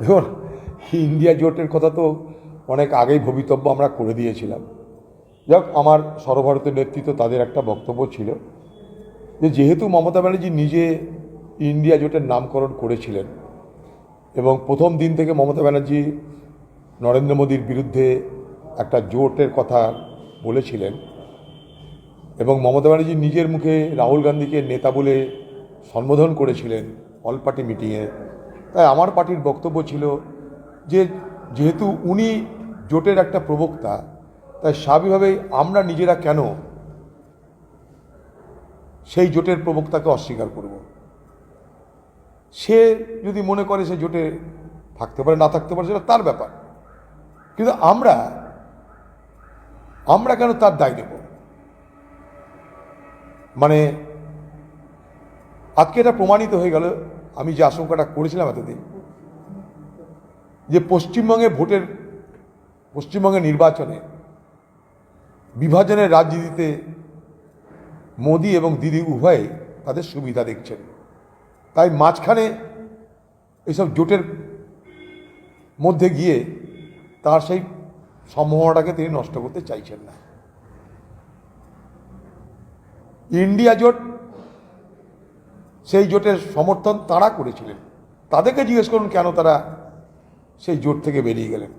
দেখুন, ইন্ডিয়া জোটের কথা তো অনেক আগেই ভবিতব্য আমরা করে দিয়েছিলাম। যাক, আমার সর্বভারতের নেতৃত্ব তাদের একটা বক্তব্য ছিল যে, যেহেতু মমতা ব্যানার্জি নিজে ইন্ডিয়া জোটের নামকরণ করেছিলেন এবং প্রথম দিন থেকে মমতা ব্যানার্জি নরেন্দ্র মোদীর বিরুদ্ধে একটা জোটের কথা বলেছিলেন এবং মমতা ব্যানার্জি নিজের মুখে রাহুল গান্ধীকে নেতা বলে সম্বোধন করেছিলেন অল পার্টি মিটিংয়ে। তাই আমার পার্টির বক্তব্য ছিল যে, যেহেতু উনি জোটের একটা প্রবক্তা, তাই স্বাভাবিকভাবেই আমরা নিজেরা কেন সেই জোটের প্রবক্তাকে অস্বীকার করব? সে যদি মনে করে সে জোটে থাকতে পারে, না থাকতে পারে, সেটা তার ব্যাপার। কিন্তু আমরা আমরা কেন তার দায় নেব? মানে আজকে এটা প্রমাণিত হয়ে গেল, আমি যে আশঙ্কাটা করেছিলাম এতদিন, যে পশ্চিমবঙ্গে ভোটের পশ্চিমবঙ্গের নির্বাচনে বিভাজনের রাজনীতিতে মোদি এবং দিদি উভয়ে তাদের সুবিধা দেখছেন। তাই মাঝখানে এইসব জোটের মধ্যে গিয়ে তার সেই সম্ভাবনাটাকে তিনি নষ্ট করতে চাইছেন না। ইন্ডিয়া জোট সেই জোটের সমর্থন তারা করেছিলেন। তাদেরকে জিজ্ঞেস করুন কেন তারা সেই জোট থেকে বেরিয়ে গেলেন।